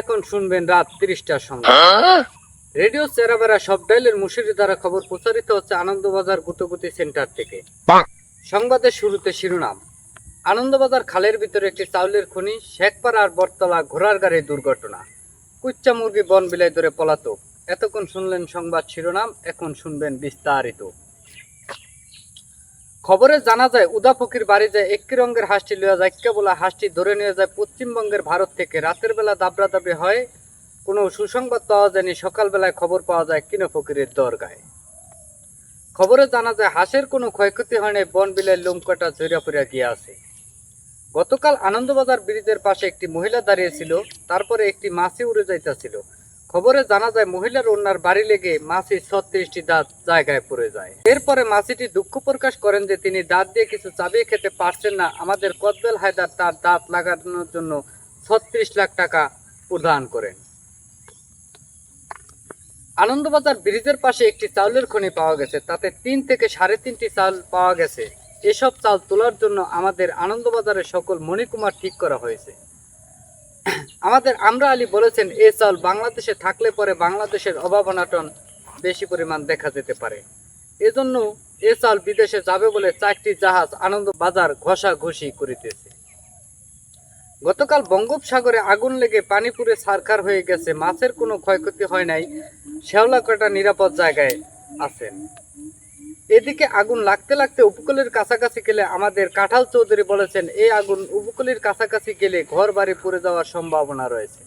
এখন শুনবেন রাত তিরিশটার সঙ্গে রেডিও চেরাবেরা সব ডাইলের মুশিরি দ্বারা খবর প্রচারিত হচ্ছে আনন্দবাজার গুতগুতি সেন্টার থেকে। সংবাদের শুরুতে শিরোনাম। আনন্দবাজার খালের ভিতরে একটি চাউলের খনি শেখপাড়া আর বটতলা ঘোড়ার গাড়ি দুর্ঘটনা। কুচ্চা মুরগি বন বিলাই ধরে পলাতক। এতক্ষণ শুনলেন সংবাদ শিরোনাম এখন শুনবেন বিস্তারিত। খবরে জানা যায়, উদা ফকির বাড়ি যায় একই রঙের হাঁসটি লইয়া যাইকা বলা হাঁসটি ধরে নিয়ে যায় পশ্চিমবঙ্গের ভারত থেকে। রাতের বেলা দাবরা দাবি হয়, কোনো সুসংবাদ পাওয়া যায়নি, সকালবেলায় খবর পাওয়া যায় কিনো ফকিরের দরগায়। খবরে জানা যায়, হাঁসের কোনো ক্ষয়ক্ষতি হয়নি, বন বিলের লোম কাটা ঝরিয়া পড়িয়া গিয়ে গতকাল আনন্দবাজার ব্রিজের পাশে একটি মহিলা দাঁড়িয়েছিল, তারপরে একটি মাছি উড়ে যাইতেছিল। খবরে জানা যায়, মহিলার ওনার বাড়ি লেগে মাছি ছত্রিশটি দাঁত জায়গায় পড়ে যায়। এরপরে মাছিটি দুঃখ প্রকাশ করেন যে তিনি দাঁত দিয়ে কিছু চাবিয়ে খেতে পারছেন না। আমাদের কদবেল হায়দার তার দাঁত লাগানোর জন্য ছত্রিশ লাখ টাকা প্রদান করেন। আনন্দবাজার ব্রিজের পাশে একটি চাউলের খনি পাওয়া গেছে। তাতে তিন থেকে সাড়ে তিনটি চাল পাওয়া গেছে। এসব চাল তোলার জন্য আমাদের আনন্দবাজারের সকল মণিকুমার ঠিক করা হয়েছে। আমাদের আমরা আলী বলেছেন, এ চাল বাংলাদেশে থাকলে পরে বাংলাদেশের অভাব অনাটন বেশি পরিমাণ দেখা যেতে পারে। এজন্য এ চাল বিদেশে যাবে বলে চারটি জাহাজ আনন্দ বাজার ঘষা ঘষি করিতেছে। গতকাল বঙ্গোপসাগরে আগুন লেগে পানি পুড়ে সারকার হয়ে গেছে, মাছের কোনো ক্ষয়ক্ষতি হয় নাই শেওলা কাটা নিরাপদ জায়গায় আছেন। এদিকে আগুন লাগতে লাগতে উপকূলের কাছাকাছি গেলে আমাদের কাঁঠাল চৌধুরী বলেছেন, এই আগুন উপকূলের কাছাকাছি গেলে ঘর বাড়ি পড়ে যাওয়ার সম্ভাবনা রয়েছে।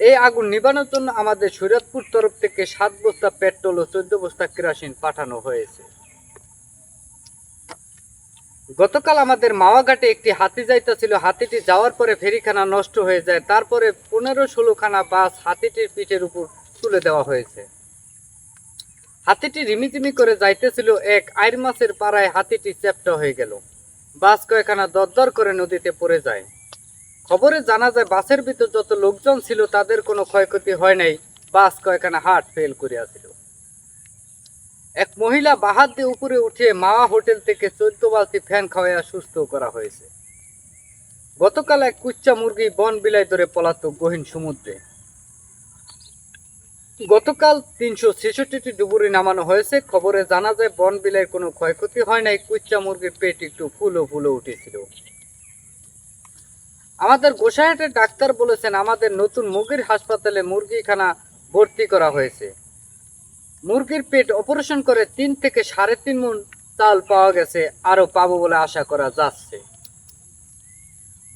এই আগুন নিবানোর জন্য আমাদের শরীয়তপুর তরফ থেকে সাত বস্তা পেট্রোল ও চোদ্দ বস্তা কেরোসিন পাঠানো হয়েছে। গতকাল আমাদের মাওয়াঘাটে একটি হাতি যাইতেছিল হাতিটি যাওয়ার পরে ফেরিখানা নষ্ট হয়ে যায়। তারপরে পনেরো ষোলোখানা বাস হাতিটির পিঠের উপর তুলে দেওয়া হয়েছে। হাতিটি রিমিজিমি করে যাইতেছিল এক আইর মাছের পাড়ায় হাতিটি চ্যাপ্টা হয়ে গেল। বাস কয়েকখানা দরদর করে নদীতে পড়ে যায়। খবরে জানা যায়, বাসের ভিতর যত লোকজন ছিল তাদের কোনো ক্ষয়ক্ষতি হয় নাই। বাস কয়েকখানা হাট ফেল করিয়াছিল এক মহিলা বাহাত দিয়ে উপরে উঠিয়ে মাওয়া হোটেল থেকে চোদ্দ বালতি ফ্যান খাওয়াইয়া সুস্থ করা হয়েছে। গতকাল এক কুচ্চা মুরগি বন বিলাই ধরে পলাতক গহীন সমুদ্রে। গতকাল তিনশো ছেষট্টিটি ডুবুরি নামানো হয়েছে। খবরে জানা যায়, বন বিলাইয়ের কোনো ক্ষয়ক্ষতি হয় নাই। কুচ্চা মুরগির পেট একটু ফুলো ফুলো উঠেছিল। আমাদের গোসাইহাটের ডাক্তার বলেছেন, আমাদের নতুন মুরগির হাসপাতালে মুরগিখানা ভর্তি করা হয়েছে। মুরগির পেট অপারেশন করে তিন থেকে সাড়ে তিন মন চাল পাওয়া গেছে, আরও পাবো বলে আশা করা যাচ্ছে।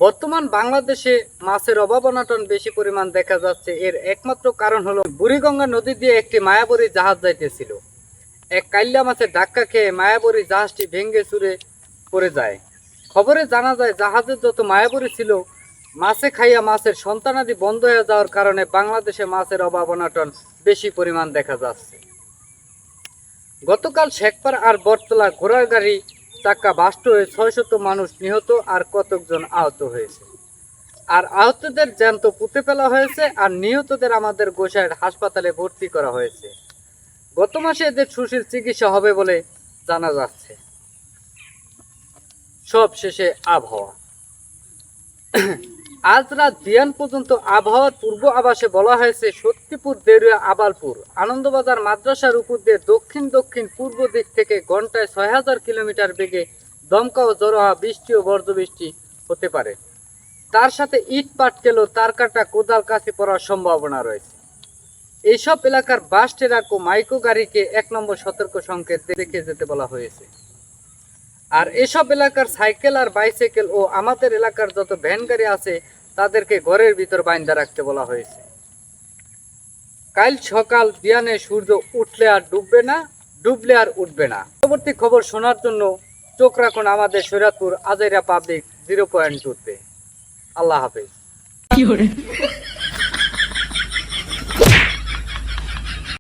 বর্তমান বাংলাদেশে মাছের অভাব অনাটন বেশি পরিমাণ দেখা যাচ্ছে। এর একমাত্র কারণ হলো বুড়িগঙ্গা নদী দিয়ে একটি মায়াবরী জাহাজ যাইতেছিল। এক কাল্লা মাছের ধাক্কা খেয়ে মায়াবরী জাহাজটি ভেঙ্গে চুরে পড়ে যায়। খবরে জানা যায়, জাহাজের যত মায়াবরী ছিল, মাছে খাইয়া মাছের সন্তানাদি বন্ধ হয়ে যাওয়ার কারণে বাংলাদেশে মাছের অভাব অনাটন বেশি পরিমাণ দেখা যাচ্ছে। গতকাল শেখপাড় আর বটতলা ঘোড়ার গাড়ি চাক্কা বাস্ট হয়ে ছয়শত মানুষ নিহত আর কতকজন আহত হয়েছে। আর আহতদের জ্যান্ত পুঁতে ফেলা হয়েছে আর নিহতদের আমাদের গোসাইয়ের হাসপাতালে ভর্তি করা হয়েছে। গত মাসে এদের সুশীল চিকিৎসা হবে বলে জানা যাচ্ছে। সব শেষে আবহাওয়া। আজ রাত বিয়ান পর্যন্ত আবহাওয়ার পূর্ব আবাসে বলা হয়েছে শক্তিপুর দেরুয়া আবালপুর। আনন্দবাজার মাদ্রাসার উপর দিয়ে দক্ষিণ দক্ষিণ, পূর্ব দিক থেকে ঘন্টায় ছয় হাজার কিলোমিটার বেগে দমকা ও জড়োয়া বৃষ্টি ও বর্জ্যবৃষ্টি হতে পারে। তার সাথে ইট পাটকেল ও তার কাটা কোদাল কাছে পড়ার সম্ভাবনা রয়েছে। এইসব এলাকার বাস ট্রাক ও মাইক্রো গাড়িকে এক নম্বর সতর্ক সংকেত দেখে যেতে বলা হয়েছে। আর এসব এলাকার সাইকেল আর বাইসাইকেল ও আমাদের এলাকার যত ভ্যান গাড়ি আছে, তাদেরকে ঘরের ভিতর বাইন্দা রাখতে বলা হয়েছে। কাল সকাল বিয়ানে সূর্য উঠলে আর ডুববে না, ডুবলে আর উঠবে না। পরবর্তী খবর শোনার জন্য চোখ রাখুন আমাদের সৈরাতপুর আজাইরা পাবলিক জিরো পয়েন্ট টুতে। আল্লাহ হাফেজ।